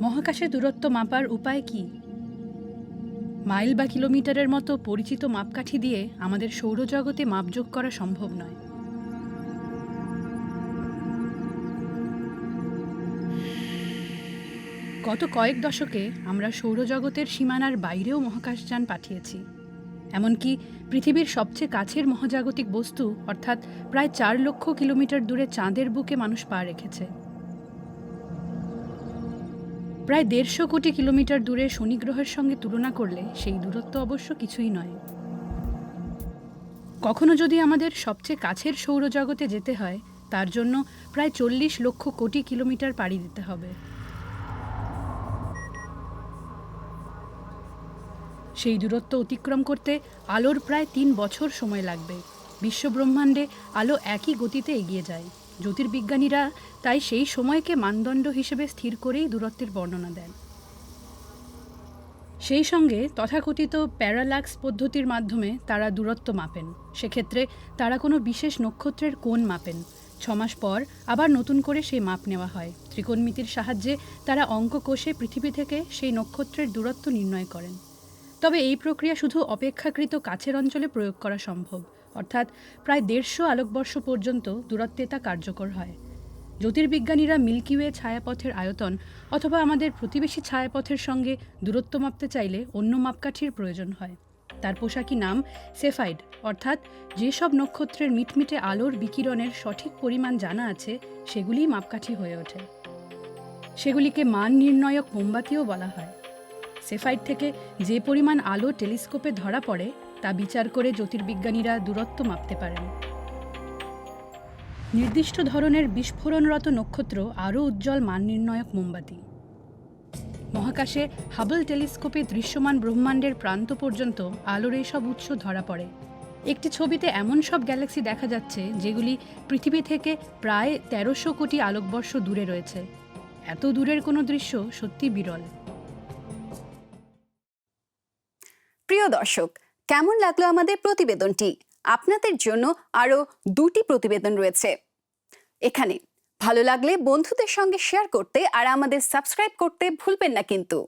মহাকাশে দূরত্ব মাপার উপায় কি? মাইল বা কিলোমিটারের মতো পরিচিত মাপকাঠি দিয়ে আমাদের সৌরজগতে মাপযোগ করা সম্ভব নয়। গত কয়েক দশকে আমরা সৌরজগতের সীমানার বাইরেও মহাকাশযান পাঠিয়েছি। এমনকি পৃথিবীর সবচেয়ে কাছের মহাজাগতিক বস্তু, অর্থাৎ প্রায় চার লক্ষ কিলোমিটার দূরে চাঁদের বুকে মানুষ পা রেখেছে। প্রায় দেড়শো কোটি কিলোমিটার দূরে শনি গ্রহের সঙ্গে তুলনা করলে সেই দূরত্ব অবশ্য কিছুই নয়। কখনো যদি আমাদের সবচেয়ে কাছের সৌরজগতে যেতে হয়, তার জন্য প্রায় চল্লিশ লক্ষ কোটি কিলোমিটার পাড়ি দিতে হবে। সেই দূরত্ব অতিক্রম করতে আলোর প্রায় তিন বছর সময় লাগবে। বিশ্বব্রহ্মাণ্ডে আলো একই গতিতে এগিয়ে যায়। জ্যোতির্বিজ্ঞানীরা তাই সেই সময়কে মানদণ্ড হিসেবে স্থির করেই দূরত্বের বর্ণনা দেন। সেই সঙ্গে তথাকথিত প্যারালাক্স পদ্ধতির মাধ্যমে তারা দূরত্ব মাপেন। সেক্ষেত্রে তারা কোনো বিশেষ নক্ষত্রের কোণ মাপেন। ছমাস পর আবার নতুন করে সেই মাপ নেওয়া হয়। ত্রিকোণমিতির সাহায্যে তারা অঙ্ক কোষে পৃথিবী থেকে সেই নক্ষত্রের দূরত্ব নির্ণয় করেন। তবে এই প্রক্রিয়া শুধু অপেক্ষাকৃত কাছের অঞ্চলে প্রয়োগ করা সম্ভব। অর্থাৎ প্রায় দেড়শো আলোকবর্ষ পর্যন্ত দূরত্বে তা কার্যকর হয়। জ্যোতির্বিজ্ঞানীরা মিল্কিওয়ে ছায়াপথের আয়তন অথবা আমাদের প্রতিবেশী ছায়াপথের সঙ্গে দূরত্ব মাপতে চাইলে অন্য মাপকাঠির প্রয়োজন হয়। তার পোশাকি নাম সেফাইড, অর্থাৎ যেসব নক্ষত্রের মিটমিটে আলোর বিকিরণের সঠিক পরিমাণ জানা আছে, সেগুলিই মাপকাঠি হয়ে ওঠে। সেগুলিকে মান নির্ণায়ক মোমবাতিও বলা হয়। সেফাইড থেকে যে পরিমাণ আলো টেলিস্কোপে ধরা পড়ে, তা বিচার করে জ্যোতির্বিজ্ঞানীরা দূরত্ব মাপতে পারেন। নির্দিষ্ট ধরনের বিস্ফোরণরত নক্ষত্র আরও উজ্জ্বল মান নির্ণায়ক মোমবাতি। মহাকাশে হাবল টেলিস্কোপে দৃশ্যমান ব্রহ্মাণ্ডের প্রান্ত পর্যন্ত আলোর এইসব উৎস ধরা পড়ে। একটি ছবিতে এমন সব গ্যালাক্সি দেখা যাচ্ছে, যেগুলি পৃথিবী থেকে প্রায় তেরোশো কোটি আলোকবর্ষ দূরে রয়েছে। এত দূরের কোনো দৃশ্য সত্যি বিরল। প্রিয় দর্শক, কেমন লাগল আমাদের প্রতিবেদনটি? আপনাদের জন্য আরও দুটি প্রতিবেদন রয়েছে। এখানে ভালো লাগলে বন্ধুদের সঙ্গে শেয়ার করতে আর আমাদের সাবস্ক্রাইব করতে ভুলবেন না কিন্তু।